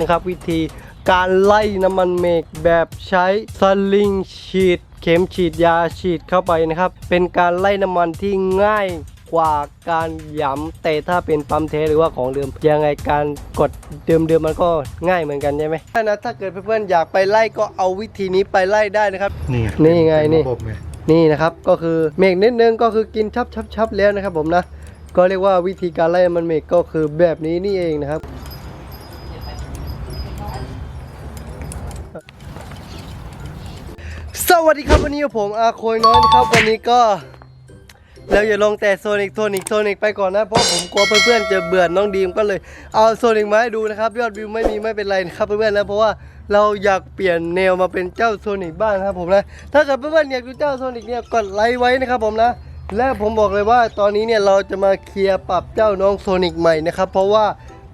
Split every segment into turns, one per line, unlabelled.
นะครับวิธีการไล่น้ำมันเมกแบบใช้สลิงฉีด เข็มฉีดยาฉีดเข้าไปนะครับ เป็นการไล่น้ำมันที่ง่ายกว่าการหย้ำแต่ถ้าเป็นปั๊มเทสหรือว่าของเดิม ยังไงการกดเดิมๆมันก็ง่ายเหมือนกันใช่ไหมนะถ้าเกิดเพื่อนๆอยากไปไล่ก็เอาวิธีนี้ไปไล่ได้นะครับ
นี่
นี่ไงนี่
ระบบไง
นี่นะครับก็คือเมกนิดนึงก็คือกินชับชับชับแล้วนะครับผมนะ ก็เรียกว่าวิธีการไล่มันเมกก็คือแบบนี้นี่เองนะครับ สวัสดีครับวันนี้ผมอาโคยน้อยนะครับวันนี้ก็เราอย่าลงแต่โซนิกโซนิกโซนิกไปก่อนนะเพราะผมกลัวเพื่อนๆจะเบื่อน้องดีมก็เลยเอาโซนิกมาให้ดูนะครับยอดวิวไม่มีไม่เป็นไรนะครับเพื่อนๆนะเพราะว่าเราอยากเปลี่ยนแนวมาเป็นเจ้าโซนิกบ้างนะครับผมนะถ้าเกิดเพื่อนๆอยากดูเจ้าโซนิกเนี่ยกดไลค์ไว้นะครับผมนะและผมบอกเลยว่าตอนนี้เนี่ยเราจะมาเคลียร์ปรับเจ้าน้องโซนิกใหม่นะครับเพราะว่า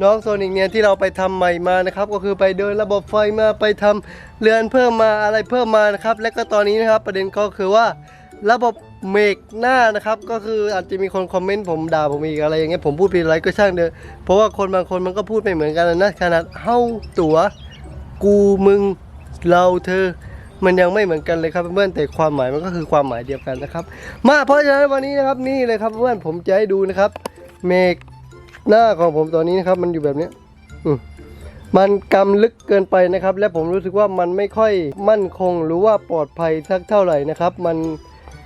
น้องโซนิกเนี่ยที่เราไปทำใหม่มานะครับก็คือไปเดินระบบไฟมาไปทำเรือนเพิ่มมาอะไรเพิ่มมานะครับ และก็ตอนนี้นะครับประเด็นก็คือว่าระบบเมกหน้านะครับก็คืออาจจะมีคนคอมเมนต์ผมด่าผมอีกอะไรอย่างเงี้ยผมพูดผิดอะไรก็ช่างเถอะเพราะว่าคนบางคนมันก็พูดไม่เหมือนกันนะขนาดเฮ้าตัวกูมึงเราเธอมันยังไม่เหมือนกันเลยครับเพื่อนแต่ความหมายมันก็คือความหมายเดียวกันนะครับ มาเพราะฉะนั้นวันนี้นะครับนี่เลยครับเพื่อนผมจะให้ดูนะครับเมก หน้าของผมตอนนี้นะครับ มันอยู่แบบนี้มันกำลึกเกินไปนะครับ และผมรู้สึกว่ามันไม่ค่อยมั่นคงหรือว่าปลอดภัยสักเท่าไหร่นะครับ มัน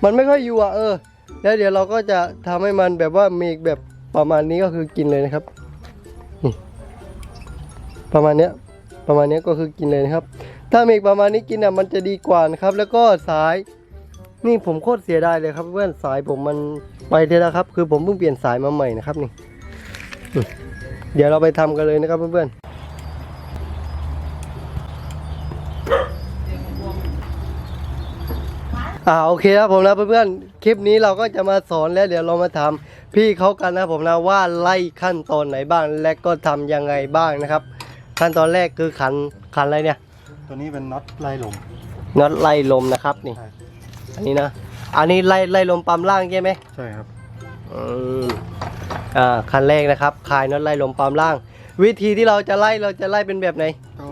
มันไม่ค่อยอยู่อะเออ แล้วเดี๋ยวเราก็จะทำให้มันแบบว่าเมกแบบประมาณนี้ก็คือกินเลยนะครับประมาณเนี้ยประมาณนี้ก็คือกินเลยนะครับ ถ้าเมกประมาณนี้กินอะมันจะดีกว่านะครับ แล้วก็สาย นี่ผมโคตรเสียดายเลยครับเพื่อนสายผมมันไปเทแล้วครับ คือผมเพิ่งเปลี่ยนสายมาใหม่นะครับนี่ เดี๋ยวเราไปทำกันเลยนะครับเพื่อนๆอ่าโอเคครับผมนะเพื่อนๆคลิปนี้เราก็จะมาสอนแล้วเดี๋ยวเรามาถามพี่เขากันนะผมนะว่าไล่ขั้นตอนไหนบ้างและก็ทำยังไงบ้างนะครับ ขั้นตอนแรกคือขันขันอะไรเนี่ย
ตัวนี้เป็นน็อตไล่ลม
น็อตไล่ลมนะครับนี่
ใช่
อันนี้นะ อันนี้ไล่ไล่ลมปั๊มล่างใช่ไหม
ใช่ครับ
อืม อ่าคันแรกนะครับคลายน็อตไล่ลมปั๊มล่าง วิธีที่เราจะไล่เราจะไล่เป็นแบบไหน
ก็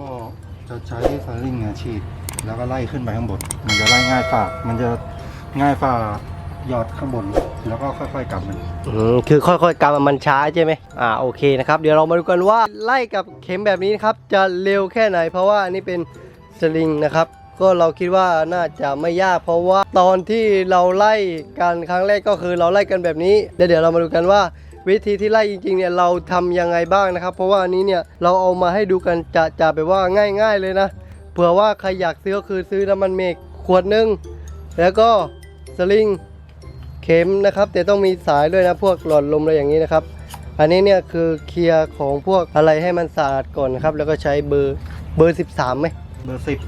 จะใช้สลิงเนี่ยฉีดแล้วก็ไล่ขึ้นไปข้างบน มันจะไล่ง่ายฝ่ามันจะง่ายฝ่าหยอดข้างบน แล้วก็ค่อยๆกลับมัน
อืมคือค่อยๆกำมันช้าใช่ไหมอ่าโอเคนะครับ เดี๋ยวเรามาดูกันว่าไล่กับเข็มแบบนี้นะครับจะเร็วแค่ไหน เพราะว่าอันนี้เป็นสลิงนะครับ ก็เราคิดว่าน่าจะไม่ยาก เพราะว่าตอนที่เราไล่กันครั้งแรกก็คือเราไล่กันแบบนี้แล้วเดี๋ยวเรามาดูกันว่า วิธีที่ไล่จริงๆเนี่ยเราทำยังไงบ้างนะครับ เพราะว่าอันนี้เนี่ยเราเอามาให้ดูกันจะจะแบบว่าง่าย ๆเลยนะเผื่อว่าใครอยากซื้อก็คือซื้อน้ำมันเมกขวดหนึ่งแล้วก็สลิงเข็มนะครับ แต่ต้องมีสายด้วยนะพวกหลอดลมอะไรอย่างนี้นะครับ อันนี้เนี่ยคือเคลียร์ของพวกอะไรให้มันสะอาดก่อนนะครับ แล้วก็ใช้เบอร์เบอร์ 13ไหม
เบอร์สิบ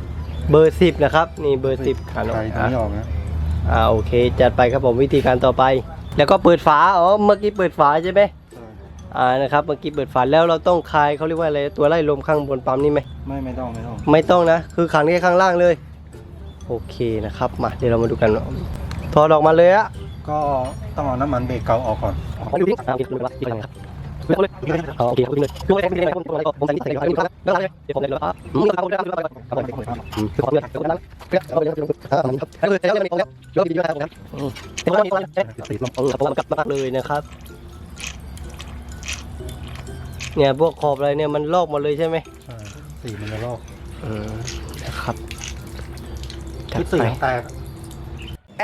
เบอร์10นะครับ นี่เบอร์10ขันออก
ใส่ตัวนี้ออกนะ
อ่าโอเค จัดไปครับผมวิธีการต่อไป แล้วก็เปิดฝาอ๋อเมื่อกี้เปิดฝาใช่ไหม
ใช่
อ่านะครับเมื่อกี้เปิดฝาแล้วเราต้องคลายเขาเรียกว่าอะไรตัวไล่ลมข้างบนปั๊มนี่ไหม
ไม่ไม่ต้องไม่ต้อง
ไม่ต้องนะ คือขันแค่ข้างล่างเลย โอเคนะครับมาเดี๋ยวเรามาดูกันถอดออกมาเลยอะ
ก็ต้องเอาน้ำมันเบรกเก่าออกก่อน
มาดูดิอ่าโอเคดูเลยว่าที่หนครับเอาเลยเอาโอเคเอาไปเลยดูเลยดูเลยผมผมผมใส่นี่ใส่นี่ครับแล้วอะไรเดี๋ยวผมเลยเลยอะอืมเอาเอาเอาเอาเอาอืมคือขอเลือกเดี๋ยวนั้นเลือกเอาเลยครับอ่าครับแล้วเลยแล้วยังมีของแล้วเลือกดีด้วยนะครับอืมเดี๋ยวมีตัวนี้ติดลงเออเพราะว่ากลับมากเลยนะครับเนี่ยพวกขอบอะไรเนี่ยมันลอกหมดเลยใช่ไหม
ใช่สีมันจะลอก
อืมนะครับจั
ที่
ด
สี
ไป
แตก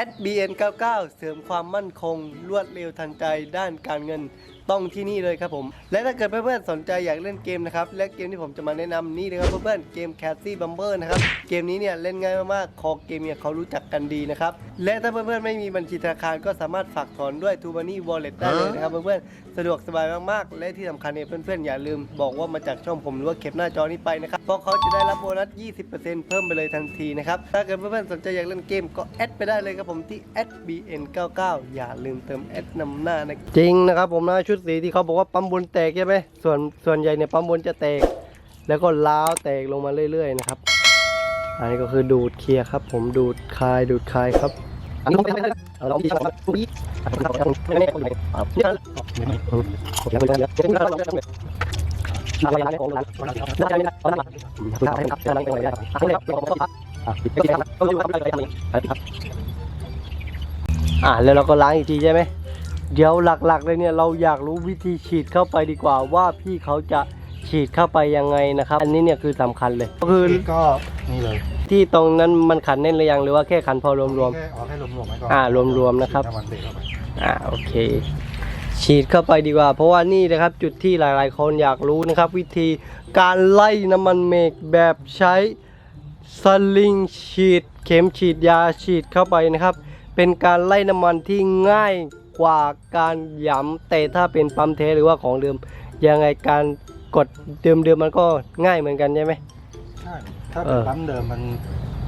SBN 99เสริมความมั่นคงรวดเร็วทันใจด้านการเงิน ต้องที่นี่เลยครับผม และถ้าเกิดเพื่อนๆสนใจอยากเล่นเกมนะครับ และเกมที่ผมจะมาแนะนำนี่นะครับเพื่อนๆเกม c a t ซี่บัมเบอร์นะครับ เกมนี้เนี่ยเล่นง่ายมากๆคอเกมเนี่ยเขารู้จักกันดีนะครับ และถ้าเพื่อนๆไม่มีบัญชีธนาคารก็สามารถฝากถอนด้วย t ู b a n y Wallet ได้เลยนะครับเพื่อนๆสะดวกสบายมากๆ และที่สำคัญเนี่ยเพื่อนๆอย่าลืมบอกว่ามาจากช่องผมหรือว่าเก็บหน้าจอนี้ไปนะครับเพราะเขาจะได้รับโบนัส 20%เพิ่มไปเลยทันทีนะครับถ้าเกิดเพื่อนๆสนใจอยากเล่นเกมก็แอดไปได้เลยครับผมที่ @bn99 อย่าลืมเติมแอดนำหน้านะจริงนะครับผมนะชุชุดสีที่เขาบอกว่าปั๊มบนแตกใช่ไหมส่วนส่วนใหญ่เนี่ยปั๊มบนจะแตก แล้วก็ล้าวแตกลงมาเรื่อยๆนะครับ อันนี้ก็คือดูดเคลียร์ครับ ผมดูดคายดูดคายครับอันนี้เราดีครับผู้ดีอ่าแล้วเราก็ล้างอีกทีใช่ไหม เดี๋ยวหลักๆเลยเนี่ยเราอยากรู้วิธีฉีดเข้าไปดีกว่าว่าพี่เขาจะฉีดเข้าไปยังไงนะครับ อันนี้เนี่ยคือสำคัญเลย ก็คือ
ก็นี่เลย
ที่ตรงนั้นมันขันแน่นหรือยังหรือว่าแค่ขันพอรวม
แค่เอาให้รวมๆไว้ก่อน
อ่ารวมๆนะครับ
ฉีดำมันเบรกเข้าไป
ๆอ่าโอเค ฉีดเข้าไปดีกว่า เพราะว่านี่นะครับจุดที่หลายๆ คนอยากรู้นะครับ วิธีการไล่น้ำมันเมกแบบใช้สลิงฉีด เข็มฉีดยาฉีดเข้าไปนะครับ เป็นการไล่น้ำมันที่ง่าย กว่าการหย้ำแต่ถ้าเป็นปั๊มเทสหรือว่าของเดิม ยังไงการกดเดิมๆมันก็ง่ายเหมือนกันใช่ไหม
ใช่ถ้า
เอ
เป็น
อ
ปั๊มเดิมมัน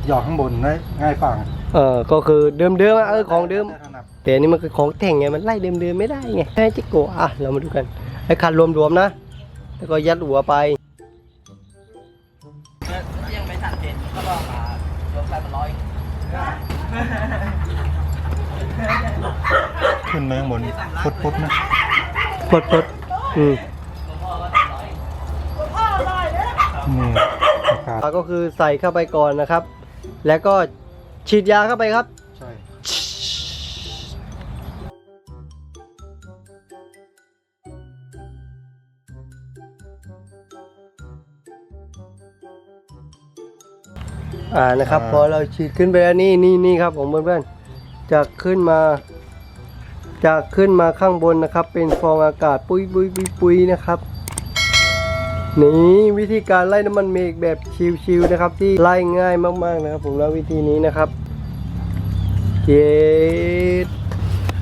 หยอดข้างบนได้ง่ายฟัง
เออก็คือเดิมๆอะเออของเดิม
ถนัด
แต่อันนี่มันคือของแต่งไงมันไล่เดิมๆไม่ได้ไงให้จิโกะอะเรามาดูกันไอ้คันรวมๆนะ แล้วก็ยัดหัวไป
ขึ้นไปข้างบนพุดๆนะ
ปดปดอืม
นี่อากาศ
ก็คือใส่เข้าไปก่อนนะครับ แล้วก็ฉีดยาเข้าไปครับ
ใช่
อ่านะครับ พอเราฉีดขึ้นไปแล้วนี่นี่นี่ครับผมเพื่อนๆจะขึ้นมา จะขึ้นมาข้างบนนะครับ เป็นฟองอากาศปุยปุยปุยปุยนะครับนี่วิธีการไล่น้ำมันเมกแบบชิวๆนะครับ ที่ไล่ง่ายมากๆนะครับ ผมแล้ววิธีนี้นะครับเจด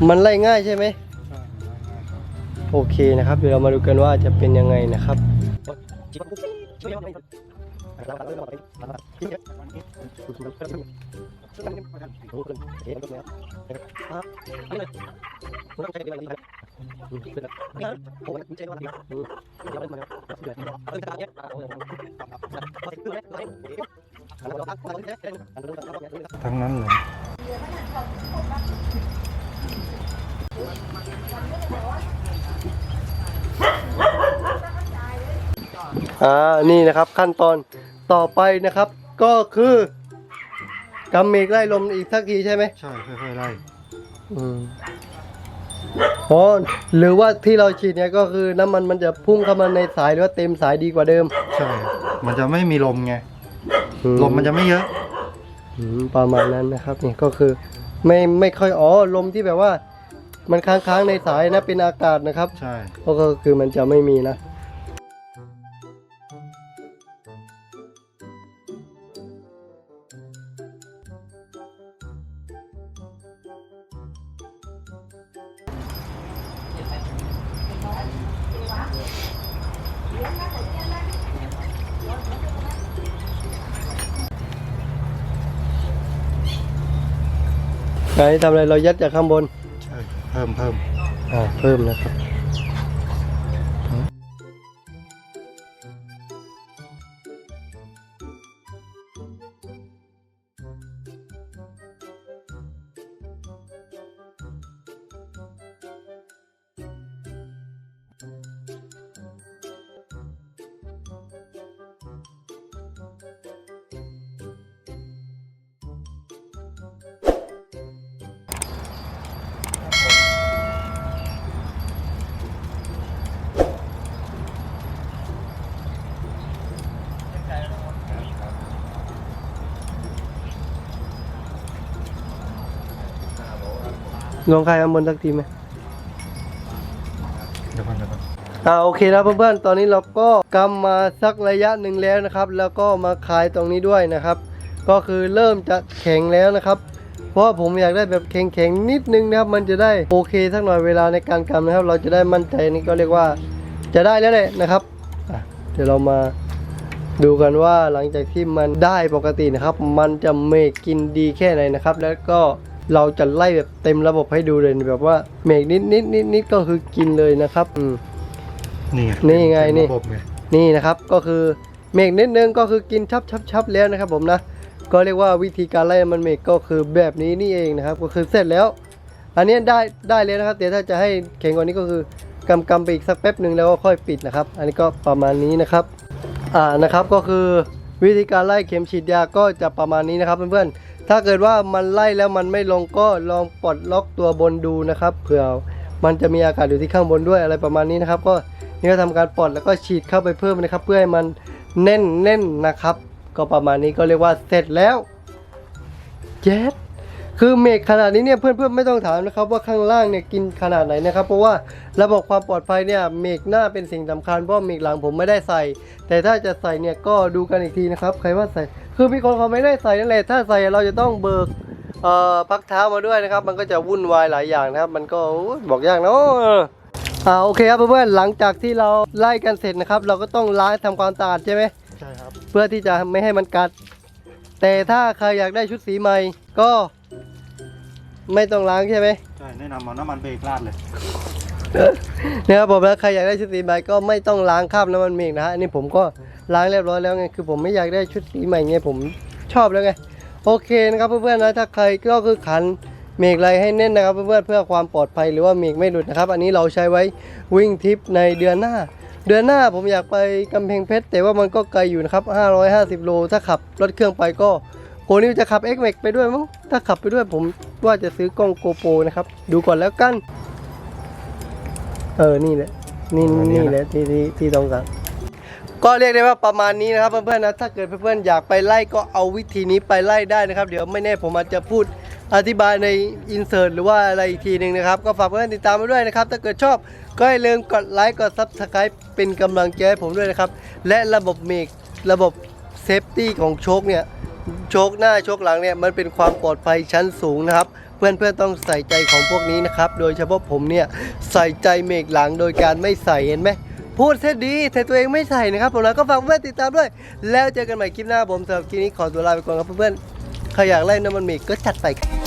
มันไล่ง่ายใช่ไหมโอเคนะครับ เดี๋ยวเรามาดูกันว่าจะเป็นยังไงนะครับ
ทั้งนั้นเลย
อ่านี่นะครับขั้นตอนต่อไปนะครับ ก็คือกำเมกไล่ลมอีกสักทีใช่ไหม
ใช่ค่อยๆไล่
อืมอ๋อหรือว่าที่เราฉีดเนี่ยก็คือน้ำมันมันจะพุ่งเข้ามาในสายหรือว่าเต็มสายดีกว่าเดิม
ใช่ มันจะไม่มีลมไงลมมันจะไม่เยอะ
อืมประมาณนั้นนะครับนี่ก็คือ ไม่ไม่ค่อยอ๋อลมที่แบบว่า มันค้างๆในสายนะเป็นอากาศนะครับ
ใช่
ก็คือมันจะไม่มีนะ ไหนทำอะไรเรายัดจากข้างบน
ใช่ เพิ่มเพิ่ม
อ่าเพิ่มนะครับ ลองใครข้างบนสักทีไหม
เดี๋ยวก่อนเดี๋ยวก่อน
อ่าโอเคนะเพื่อนๆ ตอนนี้เราก็กำมาสักระยะหนึ่งแล้วนะครับ แล้วก็มาคลายตรงนี้ด้วยนะครับ ก็คือเริ่มจะแข็งแล้วนะครับ เพราะว่าผมอยากได้แบบแข็งๆนิดนึงนะครับ มันจะได้โอเคสักหน่อยเวลาในการกำนะครับ เราจะได้มั่นใจนี่ก็เรียกว่าจะได้แล้วแหละนะครับอะเดี๋ยวเรามาดูกันว่าหลังจากที่มันได้ปกตินะครับ มันจะเมกกินดีแค่ไหนนะครับ แล้วก็ เราจะไล่แบบเต็มระบบให้ดูเลยแบบว่าเมกนิดนิดนิดนิดก็คือกินเลยนะครับอืม
นี่
นี่ไงนี่
ระบบไง
นี่นะครับก็คือเมกนิดนึงก็คือกินชับชับชับแล้วนะครับ ผมนะก็เรียกว่าวิธีการไล่มันเมกก็คือแบบนี้นี่เองนะครับ ก็คือเสร็จแล้ว อันนี้ได้ได้เลยนะครับแต่ถ้าจะให้แข็งกว่านี้ก็คือกำกำไปอีกสักแป๊บหนึ่งแล้วก็ค่อยปิดนะครับ อันนี้ก็ประมาณนี้นะครับอ่านะครับก็คือวิธีการไล่เข็มฉีดยาก็จะประมาณนี้นะครับเพื่อนๆ ถ้าเกิดว่ามันไล่แล้วมันไม่ลงก็ลองปลดล็อกตัวบนดูนะครับเผื่อมันจะมีอากาศอยู่ที่ข้างบนด้วยอะไรประมาณนี้นะครับ ก็นี่ก็ทำการปลดแล้วก็ฉีดเข้าไปเพิ่มนะครับ เพื่อให้มันแน่นแน่นนะครับ ก็ประมาณนี้ก็เรียกว่าเสร็จแล้วเจ็ด คือเมฆขนาดนี้เนี่ยเพื่อนๆไม่ต้องถามนะครับว่าข้างล่างเนี่ยกินขนาดไหนนะครับ เพราะว่าระบบความปลอดภัยเนี่ยเมฆหน้าเป็นสิ่งสำคัญเพราะเมฆหลังผมไม่ได้ใส่ แต่ถ้าจะใส่เนี่ยก็ดูกันอีกทีนะครับใครว่าใส่ คือมีคนเขาไม่ได้ใส่นั่นแหละถ้าใส่เราจะต้องเบิกเอ่อพักเท้ามาด้วยนะครับ มันก็จะวุ่นวายหลายอย่างนะครับ มันก็โอ้ยบอกยากเนาะอ่าโอเคครับเพื่อนๆหลังจากที่เราไล่กันเสร็จนะครับ เราก็ต้องล้างทำความสะอาดใช่ไหม
ใช่ครับ
เพื่อที่จะไม่ให้มันกัด แต่ถ้าใครอยากได้ชุดสีใหม่ก็ ไม่ต้องล้างใช่ไหม
ใช่แนะนำเอาน้ำมันเบรกราดเลย
นะครับผมแล้วใครอยากได้ชุดสีใหม่ก็ไม่ต้องล้างคราบน้ำมันเมฆนะฮะอันนี้ผมก็ล้างเรียบร้อยแล้วไงคือผมไม่อยากได้ชุดสีใหม่ไงผมชอบแล้วไงโอเคนะครับเพื่อนๆนะถ้าใครก็คือขันเมฆไรให้แน่นนะครับเพื่อนๆเพื่อความปลอดภัยหรือว่าเมฆไม่หลุดนะครับ อันนี้เราใช้ไว้วิ่งทริปในเดือนหน้า เดือนหน้าผมอยากไปกำแพงเพชรแต่ว่ามันก็ไกลอยู่นะครับ550 โลถ้าขับรถเครื่องไปก็โหนี่จะขับ X Max ไปด้วยมั้งถ้าขับไปด้วยผม ว่าจะซื้อกล้องโกโปรนะครับ ดูก่อนแล้วกัน เออ นี่แหละ นี่
ประมาณนี้
นี่
นะ
แหละที่ที่ที่ต้องการก็เรียกได้ว่าประมาณนี้นะครับเพื่อนๆนะถ้าเกิดเพื่อนๆอยากไปไล่ก็เอาวิธีนี้ไปไล่ได้นะครับ เดี๋ยวไม่แน่ผมอาจจะพูดอธิบายในอินเสิร์ตหรือว่าอะไรอีกทีหนึ่งนะครับ ก็ฝากเพื่อนๆติดตามไปด้วยนะครับ ถ้าเกิดชอบก็อย่าลืมกดไลค์กดซับสไครป์เป็นกำลังใจให้ผมด้วยนะครับ และระบบเมกระบบเซฟตี้ของโชคเนี่ยโชกหน้าชกหลังเนี่ยมันเป็นความปลอดภัยชั้นสูงนะครับ เพื่อนๆต้องใส่ใจของพวกนี้นะครับ โดยเฉพาะผมเนี่ยใส่ใจเมกหลังโดยการไม่ใส่เห็นไหมพูดเท่ดีแต่ตัวเองไม่ใส่นะครับผมแล้วก็ฝากเพื่อนติดตามด้วย แล้วเจอกันใหม่คลิปหน้าผมสำหรับคลิปนี้ขอตัวลาไปก่อนครับเพื่อนๆใครอยากไล่น้ำมันเมกก็จัดไปครับ